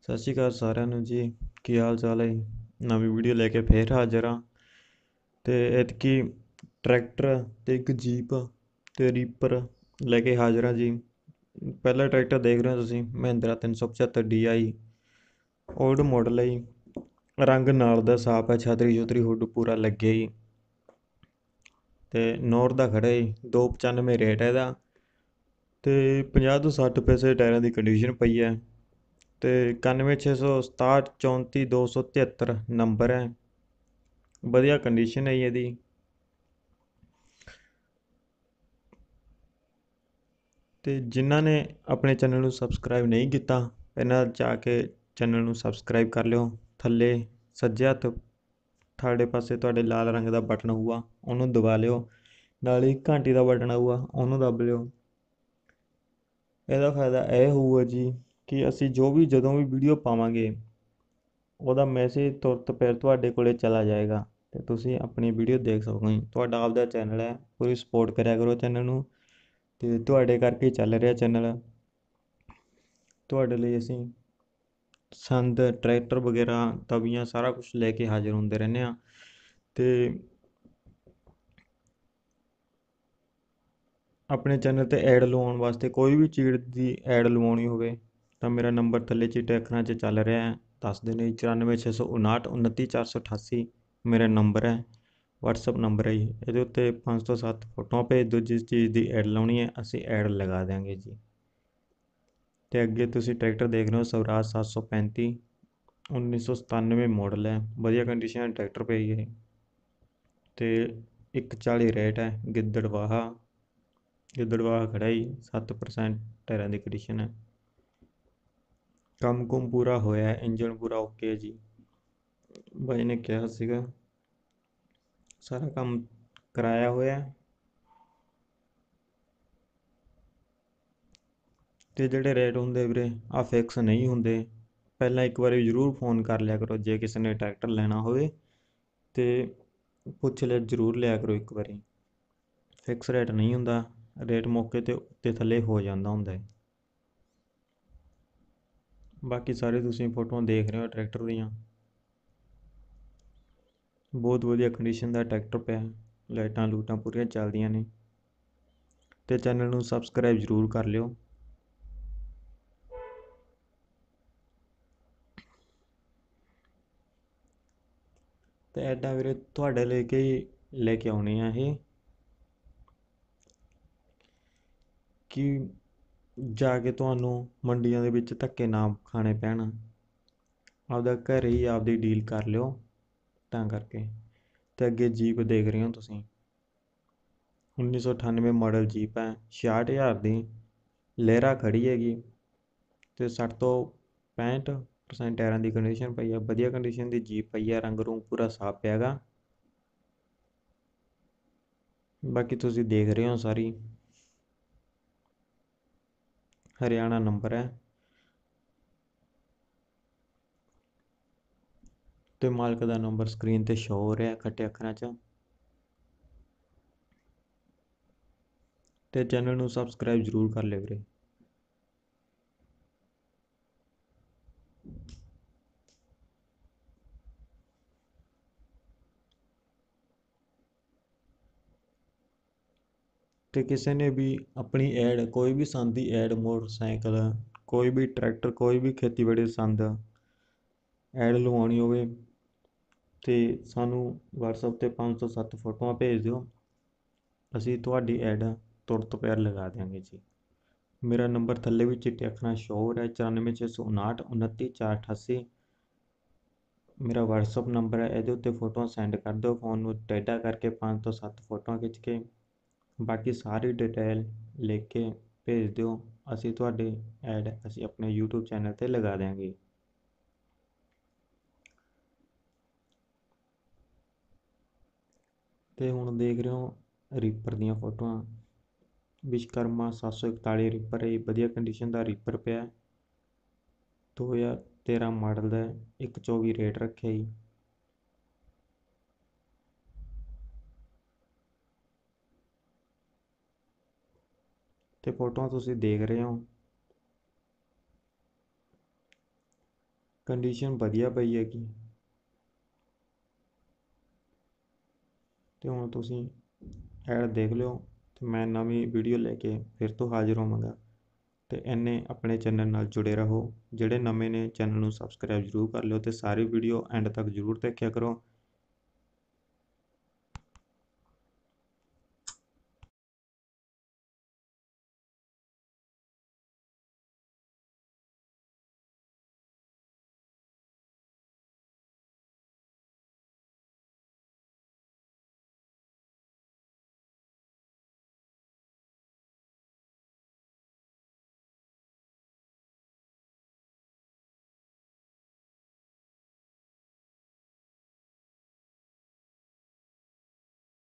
ਸਤਿ ਸ਼੍ਰੀ ਅਕਾਲ ਸਾਰਿਆਂ ਨੂੰ ਜੀ। ਕੀ ਹਾਲ ਚਾਲ ਹੈ? ਨਵੀਂ ਵੀਡੀਓ ਲੈ ਕੇ ਫੇਰ ਹਾਜ਼ਰ ਹਾਂ। ਤੇ ਇਤਕੀ ਟਰੈਕਟਰ ਤੇ ਇੱਕ ਜੀਪ ਤੇ ਰੀਪਰ ਲੈ ਕੇ ਹਾਜ਼ਰ ਹਾਂ ਜੀ। ਪਹਿਲਾ ਟਰੈਕਟਰ ਦੇਖ ਰਹੇ ਹੋ ਤੁਸੀਂ, ਮਹਿੰਦਰਾ 375 DI 올ਡ ਮਾਡਲ ਹੈ ਰੰਗ ਨਾਲ ਦਾ ਸਾਫ਼ ਹੈ ਛਾਤਰੀ ਜੁਤਰੀ ਹੁੱਡ ਪੂਰਾ ਲੱਗਿਆ ਹੀ ਅਤੇ ਨੌਰ ਦਾ ਖੜ੍ਹਾ ਜੀ 295 ਰੇਟ ਹੈ ਇਹਦਾ ਅਤੇ ਪੰਜਾਹ ਤੋਂ ਸੱਠ ਪੈਸੇ ਟਾਇਰਾਂ ਦੀ ਕੰਡੀਸ਼ਨ ਪਈ ਹੈ ਅਤੇ ਇਕਾਨਵੇਂ ਛੇ ਸੌ ਸਤਾਹਠ ਚੌਂਤੀ ਦੋ ਸੌ ਤਿਹੱਤਰ ਨੰਬਰ ਹੈ ਵਧੀਆ ਕੰਡੀਸ਼ਨ ਹੈ ਜੀ ਇਹਦੀ। ਤੇ ਜਿਨ੍ਹਾਂ ਨੇ ਆਪਣੇ ਚੈਨਲ ਨੂੰ ਸਬਸਕ੍ਰਾਈਬ ਨਹੀਂ ਕੀਤਾ, ਇਹਨਾਂ ਜਾ ਕੇ ਚੈਨਲ ਨੂੰ ਸਬਸਕ੍ਰਾਈਬ ਕਰ ਲਿਓ। ਥੱਲੇ ਸੱਜੇ ਹੱਥ ਥਾੜੇ ਪਾਸੇ ਤੁਹਾਡੇ ਲਾਲ ਰੰਗ ਦਾ ਬਟਨ ਹੋਊਗਾ, ਉਹਨੂੰ ਦਬਾ ਲਿਓ। ਨਾਲ ਹੀ ਘੰਟੀ ਦਾ ਬਟਨ ਆਊਗਾ, ਉਹਨੂੰ ਦੱਬ ਲਿਓ। ਇਹਦਾ ਫਾਇਦਾ ਇਹ ਹੋਊਗਾ ਜੀ ਕਿ ਅਸੀਂ ਜੋ ਵੀ, ਜਦੋਂ ਵੀ ਵੀਡੀਓ ਪਾਵਾਂਗੇ, ਉਹਦਾ ਮੈਸੇਜ ਤੁਰਤ ਫਿਰ ਤੁਹਾਡੇ ਕੋਲੇ ਚਲਾ ਜਾਏਗਾ ਤੇ ਤੁਸੀਂ ਆਪਣੀ ਵੀਡੀਓ ਦੇਖ ਸਕੋਗੇ। ਤੁਹਾਡਾ ਆਪਦਾ ਚੈਨਲ ਹੈ, ਪੂਰੀ ਸਪੋਰਟ ਕਰਿਆ ਕਰੋ ਚੈਨਲ ਨੂੰ ਤੇ ਤੁਹਾਡੇ ਕਰਕੇ ਚੱਲ ਰਿਹਾ ਚੈਨਲ ਤੁਹਾਡੇ ਲਈ ਅਸੀਂ ਸੰਦ ਟਰੈਕਟਰ ਵਗੈਰਾ, ਤਵੀਆਂ, ਸਾਰਾ ਕੁਝ ਲੈ ਕੇ ਹਾਜ਼ਰ ਹੁੰਦੇ ਰਹਿੰਦੇ ਆ ਤੇ ਆਪਣੇ ਚੈਨਲ ਤੇ ਐਡ ਲਵਾਉਣ ਵਾਸਤੇ ਕੋਈ ਵੀ ਚੀਜ਼ ਦੀ ਐਡ ਲਵਾਉਣੀ ਹੋਵੇ, ਤਾਂ ਮੇਰਾ ਨੰਬਰ ਥੱਲੇ ਚਿੱਟੇ ਅੱਖਰਾਂ 'ਚ ਚੱਲ ਰਿਹਾ ਹੈ। ਦੱਸ ਦੇਣੇ 94659 29488 ਮੇਰਾ ਨੰਬਰ ਹੈ। WhatsApp ਨੰਬਰ ਹੈ ਜੀ। ਇਹਦੇ ਉੱਤੇ 5 ਤੋਂ 7 ਫੋਟੋਆਂ ਭੇਜ ਦਿਓ, ਜਿਸ ਚੀਜ਼ ਦੀ ਐਡ ਲਾਉਣੀ ਹੈ, ਅਸੀਂ ਐਡ ਲਗਾ ਦਿਆਂਗੇ ਜੀ। ਤੇ ਅੱਗੇ ਤੁਸੀਂ ਟਰੈਕਟਰ ਦੇਖ ਰਹੇ ਹੋ, ਸਵਰਾਜ 735 1997 ਮਾਡਲ ਹੈ। ਵਧੀਆ ਕੰਡੀਸ਼ਨ ਟਰੈਕਟਰ ਪਈ ਹੈ ਤੇ 140 ਰੇਟ ਹੈ ਗਿੱਦੜਵਾਹਾ ਗਿੱਦੜਵਾਹਾ ਖੜਾ ਹੀ 7% ਟਾਇਰਾਂ ਦੀ ਕੰਡੀਸ਼ਨ ਹੈ। ਕੰਮ ਕੁਮ ਪੂਰਾ ਹੋਇਆ ਹੈ ਇੰਜਨ ਪੂਰਾ ਓਕੇ ਜੀ। ਬਾਈ ਨੇ ਕਿਹਾ ਸੀਗਾ, ਸਾਰਾ ਕੰਮ ਕਰਾਇਆ ਹੋਇਆ। ਤੇ ਜਿਹੜੇ ਰੇਟ ਹੁੰਦੇ ਵੀਰੇ ਆ ਫਿਕਸ ਨਹੀਂ ਹੁੰਦੇ। ਪਹਿਲਾਂ ਇੱਕ ਵਾਰੀ ਜ਼ਰੂਰ ਫੋਨ ਕਰ ਲਿਆ ਕਰੋ, ਜੇ ਕਿਸੇ ਨੇ ਟਰੈਕਟਰ ਲੈਣਾ ਹੋਵੇ ਤੇ ਪੁੱਛ ਲਿਆ, ਜ਼ਰੂਰ ਲਿਆ ਕਰੋ ਇੱਕ ਵਾਰੀ। ਫਿਕਸ ਰੇਟ ਨਹੀਂ ਹੁੰਦਾ ਰੇਟ ਮੌਕੇ ਤੇ ਉੱਤੇ ਥੱਲੇ ਹੋ ਜਾਂਦਾ ਹੁੰਦਾ ਹੈ। ਬਾਕੀ ਸਾਰੇ ਤੁਸੀਂ ਫੋਟੋਆਂ ਦੇਖ ਰਹੇ ਹੋ ਟਰੈਕਟਰ ਦੀਆਂ। ਬਹੁਤ ਵਧੀਆ ਕੰਡੀਸ਼ਨ ਦਾ ਟਰੈਕਟਰ ਪਿਆ, ਲਾਈਟਾਂ ਲੂਟਾਂ ਪੂਰੀਆਂ ਚੱਲਦੀਆਂ ਨੇ। ਤੇ ਚੈਨਲ ਨੂੰ ਸਬਸਕ੍ਰਾਈਬ ਜ਼ਰੂਰ ਕਰ ਲਿਓ। ਤੇ ਐਡਾ ਵੀਰੇ ਤੁਹਾਡੇ ਲਈ ਕੇ ਹੀ ਲੈ ਕੇ ਆਉਣੇ ਆ ਇਹ? ਕਿ ਜਾ ਕੇ ਤੁਹਾਨੂੰ ਮੰਡੀਆਂ ਦੇ ਵਿੱਚ ਧੱਕੇ ਨਾ ਖਾਣੇ ਪੈਣ। ਆਪਦਾ ਘਰੇ ਹੀ ਆਪਦੀ ਡੀਲ ਕਰ ਲਿਓ, ਤਾਂ ਕਰਕੇ। ਤੇ ਅੱਗੇ ਜੀਪ ਦੇਖ ਰਹੇ ਹੋ ਤੁਸੀਂ। 1998 ਮਾਡਲ ਜੀਪ ਹੈ 66000 ਦੀ ਲਹਿਰਾ ਖੜੀ ਹੈਗੀ ਤੇ 60 ਤੋਂ 65% ਟਾਇਰਾਂ ਦੀ ਕੰਡੀਸ਼ਨ ਪਈ ਆ, ਵਧੀਆ ਕੰਡੀਸ਼ਨ ਦੀ ਜੀਪ ਪਈ ਆ, ਰੰਗ ਰੂੰਗ ਪੂਰਾ ਸਾਫ਼ ਪਿਆਗਾ ਬਾਕੀ ਤੁਸੀਂ ਦੇਖ ਰਹੇ ਹੋ ਸਾਰੀ। ਹਰਿਆਣਾ ਨੰਬਰ ਹੈ। ਤੇ ਮਾਲਕ ਦਾ ਨੰਬਰ ਸਕਰੀਨ ਤੇ ਸ਼ੋ ਹੋ ਰਿਹਾ ਖੱਟੇ ਅੱਖਰਾਂ 'ਚ। ਤੇ ਚੈਨਲ ਨੂੰ ਸਬਸਕ੍ਰਾਈਬ ਜ਼ਰੂਰ ਕਰ ਲਿਓ ਵੀਰੇ। ਅਤੇ ਕਿਸੇ ਨੇ ਵੀ ਆਪਣੀ ਐਡ, ਕੋਈ ਵੀ ਸੰਦ ਦੀ ਐਡ, ਮੋਟਰਸਾਈਕਲ, ਕੋਈ ਵੀ ਟਰੈਕਟਰ, ਕੋਈ ਵੀ ਖੇਤੀਬਾੜੀ ਸੰਦ ਐਡ ਲਵਾਉਣੀ ਹੋਵੇ ਤੇ ਸਾਨੂੰ ਵਟਸਐਪ ਤੇ ਪੰਜ ਤੋਂ ਸੱਤ ਫੋਟੋਆਂ ਭੇਜ ਦਿਓ। ਅਸੀਂ ਤੁਹਾਡੀ ਐਡ ਤੁਰਤ ਪਿਆਰ ਲਗਾ ਦਿਆਂਗੇ ਜੀ। ਮੇਰਾ ਨੰਬਰ ਥੱਲੇ ਵੀ ਚਿੱਟੇ ਅੱਖਰਾਂ ਸ਼ੋ ਹੋ ਰਿਹਾ 94659 29488 ਮੇਰਾ WhatsApp ਨੰਬਰ ਹੈ, ਇਹਦੇ ਉੱਤੇ ਫੋਟੋਆਂ ਸੈਂਡ ਕਰ ਦਿਓ, ਫੋਨ ਨੂੰ ਟੈਡਾ ਕਰਕੇ ਪੰਜ ਤੋਂ ਸੱਤ ਫੋਟੋਆਂ ਖਿੱਚ ਕੇ ਬਾਕੀ ਸਾਰੀ ਡਿਟੇਲ ਲਿਖ ਕੇ ਭੇਜ ਦਿਓ। ਅਸੀਂ ਤੁਹਾਡੇ ਐਡ ਅਸੀਂ ਆਪਣੇ YouTube ਚੈਨਲ ਤੇ ਲਗਾ ਦਿਆਂਗੇ। ਤੇ ਹੁਣ ਦੇਖ ਰਹੇ ਹੋ ਰੀਪਰ ਦੀਆਂ ਫੋਟੋਆਂ। ਵਿਸ਼ਕਰਮਾ 741 ਰੀਪਰ ਹੈ। ਵਧੀਆ ਕੰਡੀਸ਼ਨ ਦਾ ਰੀਪਰ ਪਿਆ। 2013 ਮਾਡਲ ਦਾ 124 ਰੇਟ ਰੱਖਿਆ ਜੀ। ਤੇ ਫੋਟੋਆਂ ਤੁਸੀਂ ਦੇਖ ਰਹੇ ਹੋ। ਕੰਡੀਸ਼ਨ ਵਧੀਆ ਪਈ ਹੈਗੀ। ਤੇ ਹੁਣ ਤੁਸੀਂ ਐਡ ਦੇਖ ਲਿਓ ਤੇ ਮੈਂ ਨਵੀਂ ਵੀਡੀਓ ਲੈ ਕੇ ਫਿਰ ਤੋਂ ਹਾਜ਼ਰ ਹੋਵਾਂਗਾ। ਤੇ ਇੰਨੇ ਆਪਣੇ ਚੈਨਲ ਨਾਲ ਜੁੜੇ ਰਹੋ, ਜਿਹੜੇ ਨਵੇਂ ਨੇ ਚੈਨਲ ਨੂੰ ਸਬਸਕ੍ਰਾਈਬ ਜ਼ਰੂਰ ਕਰ ਲਿਓ ਤੇ ਸਾਰੀ ਵੀਡੀਓ ਐਂਡ ਤੱਕ ਜ਼ਰੂਰ ਦੇਖਿਆ ਕਰੋ।